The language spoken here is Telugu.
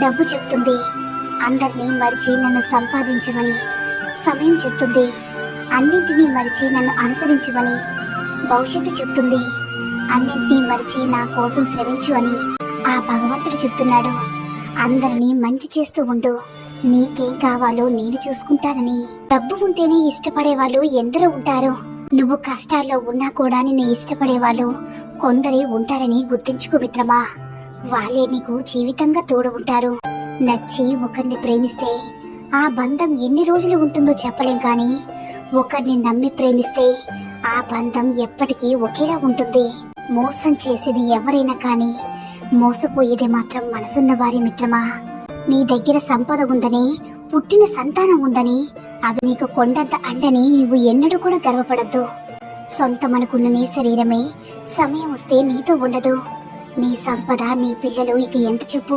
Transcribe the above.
డబ్బు చెప్తుంది. అందరినీ మరిచి నన్ను సంపాదించమని సమయం చెప్తుంది. అన్నింటినీ మరిచి నన్ను అనుసరించమని భవిష్యత్తు చెప్తుంది. అన్నింటినీ మరిచి నా కోసం శ్రమించు అని ఆ భగవంతుడు చెప్తున్నాడు. అందరినీ మంచి చేస్తూ ఉండు. నీకేం కావాలో నేను చూసుకుంటానని. డబ్బు ఉంటేనే ఇష్టపడే వాళ్ళు ఎందరో ఉంటారు. నువ్వు కష్టాల్లో ఉన్నా కూడా నిన్ను ఇష్టపడేవాళ్ళు కొందరే ఉంటారని గుర్తించుకో మిత్రమా. వాళ్ళే నీకు జీవితంగా తోడు ఉంటారు నచ్చి ఒకరిని ప్రేమిస్తే ఆ బంధం ఎన్ని రోజులు ఉంటుందో చెప్పలేం కానీ ఒకరిని నమ్మి ప్రేమిస్తే ఆ బంధం ఎప్పటికీ ఒకేలా ఉంటుంది. మోసం చేసేది ఎవరైనా కానీ మోసపోయేది మాత్రం మనసున్న వారి మిత్రమా? నీ దగ్గర సంపద ఉందని పుట్టిన సంతానం ఉందని అవి నీకు కొండంత అండని నువ్వు ఎన్నడూ కూడా గర్వపడద్దు. సొంతమనుకున్న నీ శరీరమే సమయం వస్తే నీతో ఉండదు. నీ సంపద నీ పిల్లలు ఇక ఎంత చెప్పు?